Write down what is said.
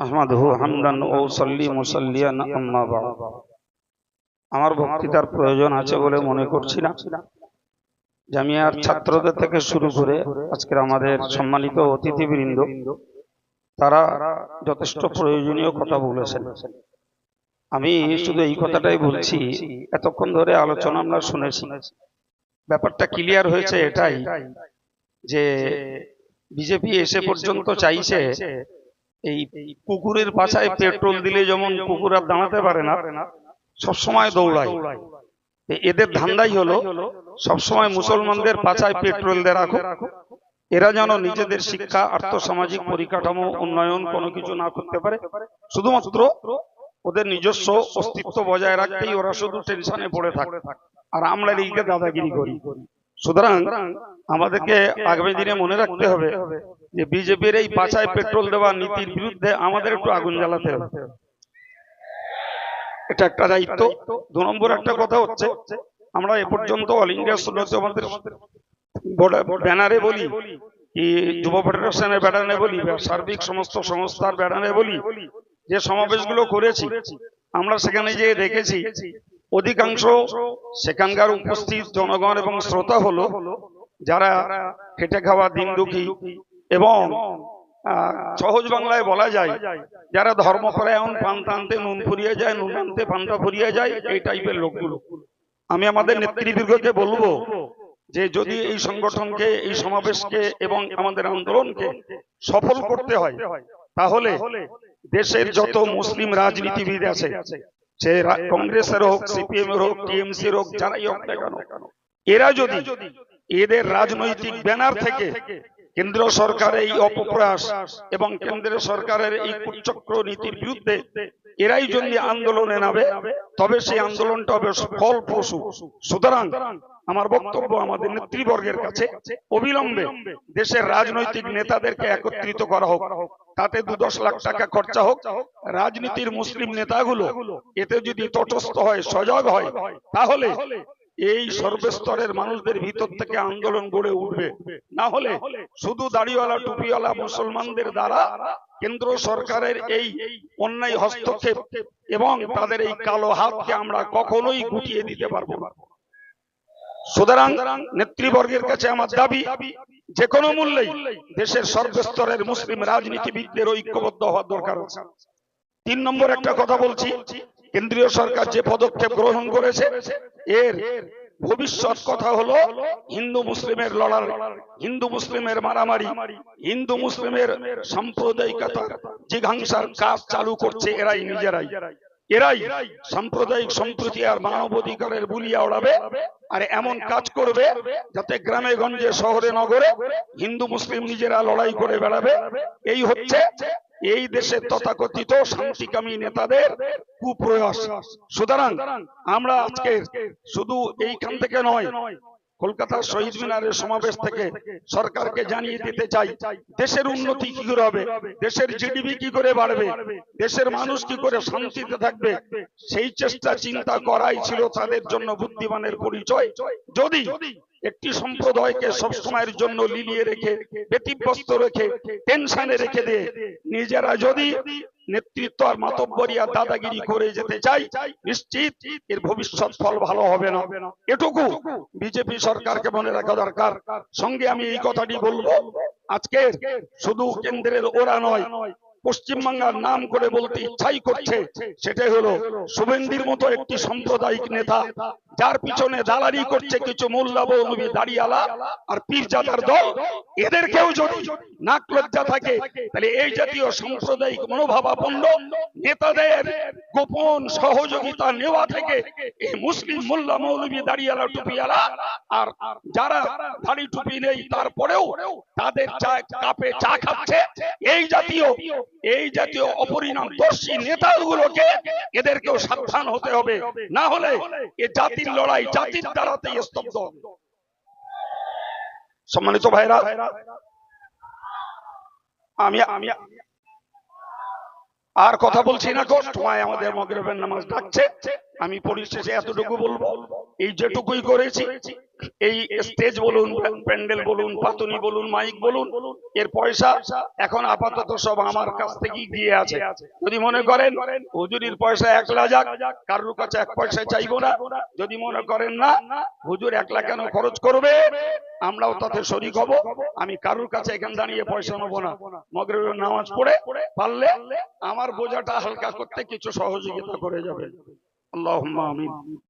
আহমাদহু হামদান ও সাল্লি মুসাল্লিয়ান আম্মা বা'দ। আমার বক্তৃতার প্রয়োজন আছে বলে মনে করছি না। জামিয়ার ছাত্রদের থেকে শুরু করে আজকের আমাদের সম্মানিত অতিথিবৃন্দ তারা যথেষ্ট প্রয়োজনীয় কথা বলেছেন। আমি শুধু এই কথাটাই বলছি এতক্ষণ ধরে আলোচনা আমরা শুনেছি। ব্যাপারটা ক্লিয়ার হয়েছে এটাই যে বিজেপি এসে পর্যন্ত চাইছে এই কুকুরের পাছায় পেট্রোল দিলে যেমন কুকুর আর দাঁড়াতে পারে না সবসময় দৌড়ায়। এদের ধান্দাই হলো সবসময় মুসলমানদের পাছায় পেট্রোল দিয়ে রাখো এরা যেন নিজেদের শিক্ষা আর্থসামাজিক পরিকাঠামো উন্নয়ন কোনো কিছু না করতে পারে। শুধুমাত্র ওদের নিজস্ব অস্তিত্ব বজায় রাখতেই ওরা শুধু টেনশনে পড়ে থাকে। আর আমরা এইদিকে দাদাগিরি করি। সুতরাং আমাদেরকে আগামী দিনে মনে রাখতে হবে যে বিজেপির এই পাছায় পেট্রোল দেওয়া নীতির বিরুদ্ধে আমাদের একটু আগুন জ্বালাতে হবে। এটা একটা দায়িত্ব। দু নম্বর একটা কথা হচ্ছে, আমরা এ পর্যন্ত অল ইন্ডিয়া সুন্নত আমাদের ব্যানারে বলি যুব ফেডারেশনের ব্যানারে বলি সার্বিক সমস্ত সংস্থার ব্যানারে বলি, যে সমাবেশগুলো করেছি, আমরা সেখানে যে দেখেছি, অধিকাংশ সেখানকার উপস্থিত জনগণ এবং শ্রোতা হলো, যারা খেটে খাওয়া দিন দুঃখী এবং সহজ বাংলায় বলা যায়, যারা ধর্মপরায়ণ পান্তা আনতে নুন ফুরিয়ে যায় নুন আনতে পান্তা ফুরিয়ে যায়, এই টাইপের লোকগুলো। আমি আমাদের নেতৃবৃন্দকে বলব যে যদি এই সংগঠনকে, এই সমাবেশকে এবং আমাদের আন্দোলনকে সফল করতে হয়, তাহলে দেশের যত মুসলিম রাজনীতিবিদ আছে, সে কংগ্রেসের হোক সিপিএম এর হোক টিএমসি হোক, যারাই হোক না কেন, এরা যদি এদের রাজনৈতিক ব্যানার থেকে কেন্দ্র সরকারের এই অপপ্রয়াস এবং কেন্দ্র সরকারের এই কুচক্র নীতির বিরুদ্ধে এরাই যদি আন্দোলনে নামে তবে সেই আন্দোলনটা হবে ফলপ্রসূ সুতরাং আমার বক্তব্য আমাদের নেতৃবর্গের কাছে অবিলম্বে দেশের রাজনৈতিক নেতাদেরকে একত্রিত করা হোক তাতে দু দশ লাখ টাকা খরচা হোক রাজনীতির মুসলিম নেতাগুলো এতে যদি তটস্থ হয় সজাগ হয় তাহলে এই সর্বস্তরের মানুষদের ভিতর থেকে আন্দোলন গড়ে উঠবে। না হলে শুধু দাড়িওয়ালা টুপিওয়ালা মুসলমানদের দ্বারা কেন্দ্র সরকারের এই অন্যায় হস্তক্ষেপ এবং তাদের এই কালো হাতকে আমরা কখনোই গুটিয়ে দিতে পারব না। সুতরাং নেতৃবর্গের কাছে আমার দাবি যে কোনো মূল্যেই দেশের সর্বস্তরের মুসলিম রাজনীতিবিদদের ঐক্যবদ্ধ হওয়ার দরকার আছে। তিন নম্বর একটা কথা বলছি কেন্দ্রীয় সরকার যে পদক্ষেপ গ্রহণ করেছে এর ভবিষ্যৎ কথা হলো হিন্দু মুসলিমের লড়াই হিন্দু মুসলিমের মারামারি, হিন্দু মুসলিমের সাম্প্রদায়িকতা, জিঘাংসার কাজ চালু করছে এরাই নিজেরাই। এরাই সাম্প্রদায়িক সম্প্রীতি আর মানবাধিকারের বুলিয়া ওড়াবে আর এমন কাজ করবে যাতে গ্রামে গঞ্জে শহরে নগরে হিন্দু মুসলিম নিজেরা লড়াই করে বেড়াবে। এই হচ্ছে এই দেশের তথাকথিত শান্তিকামী নেতাদের কুপ্রয়াস। সুতরাং আমরা আজকে শুধু এইখান থেকে নয় কলকাতার শহীদ মিনারের সমাবেশ থেকে সরকারকে জানিয়ে দিতে চাই দেশের উন্নতি কি করে হবে দেশের জিডিপি কি করে বাড়বে? দেশের মানুষ কি করে শান্তিতে থাকবে? সেই চেষ্টা চিন্তা করাই ছিল তাদের জন্য বুদ্ধিমানের পরিচয়। যদি একটি সম্প্রদায়কে সবসময়ের জন্য লিলিয়ে রেখে, ব্যতিব্যস্ত রেখে, টেনশনে রেখে দিয়ে নিজেরা যদি নেতৃত্ব আর মাতব্বরি আর দাদাগিরি করে যেতে চাই, নিশ্চিত এর ভবিষ্যৎ ফল ভালো হবে না। এটুকু বিজেপি সরকারকে মনে রাখা দরকার। সঙ্গে আমি এই কথাটি বলব আজকে শুধু কেন্দ্রের ওরা নয় পশ্চিমবাংলার নাম করে বলতে ইচ্ছাই করছে, সেটাই হলো শুভেন্দির মতো একটি সাম্প্রদায়িক নেতা, যার পিছনে দালালি করছে কিছু মোল্লা বৌনবী দাঁড়িয়ালা আর পীরজাদার দল। এদেরকেও যদি নাক লজ্জা থাকে, তাহলে এই জাতীয় সাম্প্রদায়িক মনোভাবাপন্ন নেতাদের গোপন সহযোগিতা নেওয়া থেকে এই মুসলিম মোল্লা মৌলবী দাঁড়িয়ালা, টুপিয়ালা আর যারা দাড়ি টুপি নেই, তারপরেও তাদের চা কাপে চা খাচ্ছে। এই জাতীয় এই জাতীয় অপরিণামদর্শী নেতাগুলোকে এদেরকেও সাবধান হতে হবে। না হলে এ জাতির লড়াই জাতির দ্বারাতেই স্তব্ধ। সম্মানিত ভাইরা আমি আমি আর কথা বলছি না গো। সময় আমাদের মগরবের নামাজ ডাকছে। আমি পরিশেষে এতটুকু বলব। এই যেটুকুই করেছি এই স্টেজ বলুন, প্যান্ডেল বলুন, পাতুনি বলুন মাইক বলুন, এর পয়সা এখন আপাতত সব আমার কাছ থেকেই দিয়ে আছে। যদি মনে করেন, হুজুরির পয়সা একলা যাক কারোর কাছে এক পয়সা চাইব না। যদি মনে করেন না, হুজুর একলা কেন খরচ করবে, আমরাও তাতে শরিক হব। আমি কারোর কাছে এখানে দাঁড়িয়ে পয়সা নেব না। মগরের নামাজ পড়ে পারলে আমার বোঝাটা হালকা করতে কিছু সহযোগিতা করে যাবে। আল্লাহ আমিন।